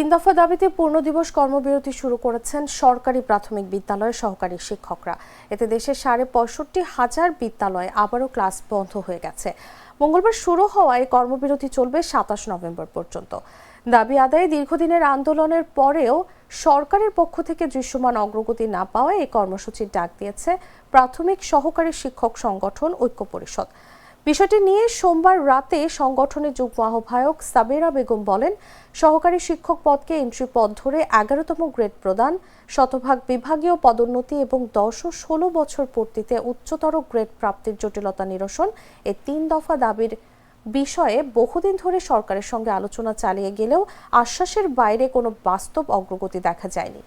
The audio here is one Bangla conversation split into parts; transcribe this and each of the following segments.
তিন দফা দাবিতে পূর্ণ দিবস কর্মবিরতি শুরু করেছেন সরকারি প্রাথমিক বিদ্যালয়ের সহকারী শিক্ষকরা। এতে দেশের সাড়ে পঁয়ষট্টি হাজার বিদ্যালয়ে আবারও ক্লাস বন্ধ হয়ে গেছে। মঙ্গলবার শুরু হওয়ায় কর্মবিরতি চলবে সাতাশ নভেম্বর পর্যন্ত। দাবি আদায়ে দীর্ঘদিনের আন্দোলনের পরেও সরকারের পক্ষ থেকে দৃশ্যমান অগ্রগতি না পাওয়ায় এই কর্মসূচির ডাক দিয়েছে প্রাথমিক সহকারী শিক্ষক সংগঠন ঐক্য পরিষদ। বিষয়টি নিয়ে সোমবার রাতে সংগঠনের যুগ্ম আহ্বায়ক সাবেরা বেগম বলেন, সহকারী শিক্ষক পদকে এন্ট্রি পদ ধরে এগারোতম গ্রেড প্রদান, শতভাগ বিভাগীয় পদোন্নতি এবং দশ ও ষোলো বছর পূর্তিতে উচ্চতর গ্রেড প্রাপ্তির জটিলতা নিরসন এই তিন দফা দাবির বিষয়ে বহুদিন ধরে সরকারের সঙ্গে আলোচনা চালিয়ে গেলেও আশ্বাসের বাইরে কোনো বাস্তব অগ্রগতি দেখা যায়নি।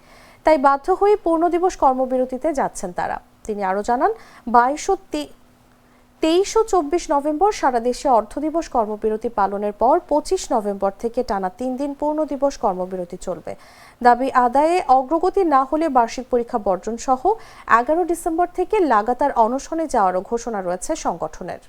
তাই বাধ্য হয়ে পূর্ণ দিবস কর্মবিরতিতে যাচ্ছেন তারা। তিনি আরও জানান, বাইশ তেইশ ও চব্বিশ নভেম্বর সারা দেশে অর্থ দিবস কর্মবিরতি পালনের পর পঁচিশ নভেম্বর থেকে টানা তিন দিন পূর্ণ দিবস কর্মবিরতি চলবে। দাবি, আদায়ে অগ্রগতি না হলে বার্ষিক পরীক্ষা বর্জন সহ এগারো ডিসেম্বর থেকে লাগাতার অনশনে যাওয়ারও ঘোষণা রয়েছে সংগঠনের।